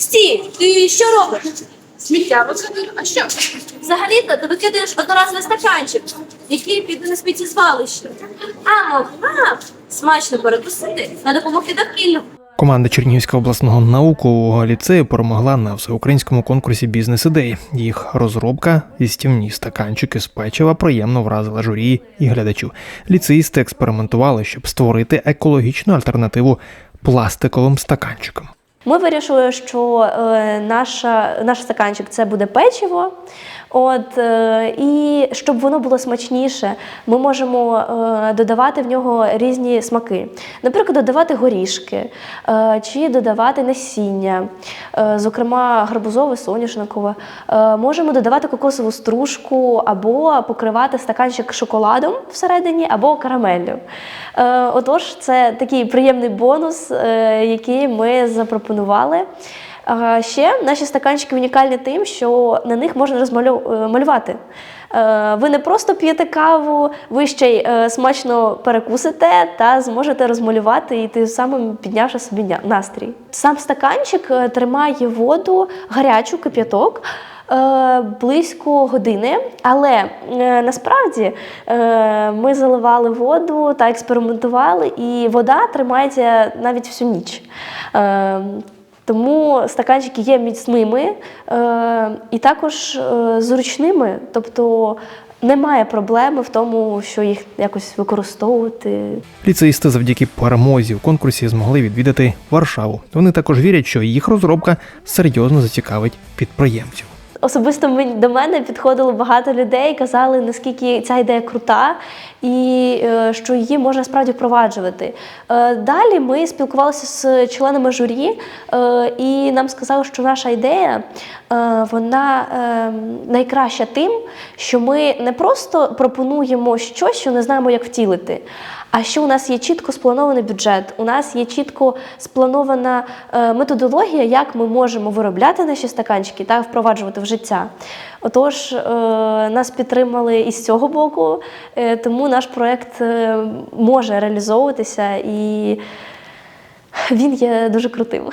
Стій, ти що робиш? Сміття викидаю. А що? Взагалі-то ти викидаєш одноразовий стаканчик, який піде на сміттєзвалище. А могла б смачно перекусити та допомогти довкіллю. Команда Чернігівського обласного наукового ліцею перемогла на всеукраїнському конкурсі бізнес-ідей. Їх розробка зістівні стаканчики з печива приємно вразила журі і глядачів. Ліцеїсти експериментували, щоб створити екологічну альтернативу пластиковим стаканчикам. Ми вирішили, що е, наша, наш стаканчик це буде печиво. От, е, і щоб воно було смачніше, ми можемо е, додавати в нього різні смаки. Наприклад, додавати горішки е, чи додавати насіння, е, зокрема гарбузове, соняшникове. Е, можемо додавати кокосову стружку або покривати стаканчик шоколадом всередині або карамеллю. Е, отож, це такий приємний бонус, е, який ми запропонували. А Ще наші стаканчики унікальні тим, що на них можна розмалювати. Ви не просто п'єте каву, ви ще й е, смачно перекусите та зможете розмалювати і тим самим піднявши собі настрій. Сам стаканчик е, тримає воду гарячу, кип'яток. Е, Близько години, але е, насправді е, ми заливали воду та експериментували, і вода тримається навіть всю ніч. Тому стаканчики є міцними і також зручними, тобто немає проблеми в тому, що їх якось використовувати. Ліцеїсти завдяки перемозі в конкурсі змогли відвідати Варшаву. Вони також вірять, що їх розробка серйозно зацікавить підприємців. Особисто мен- до мене підходило багато людей, казали, наскільки ця ідея крута і е, що її можна справді впроваджувати. Е, Далі ми спілкувалися з членами журі, е, і нам сказали, що наша ідея вона найкраща тим, що ми не просто пропонуємо щось, що не знаємо, як втілити. А що у нас є чітко спланований бюджет, у нас є чітко спланована е, методологія, як ми можемо виробляти наші стаканчики та впроваджувати в життя. Отож, е, нас підтримали і з цього боку, е, тому наш проект може реалізовуватися і він є дуже крутим.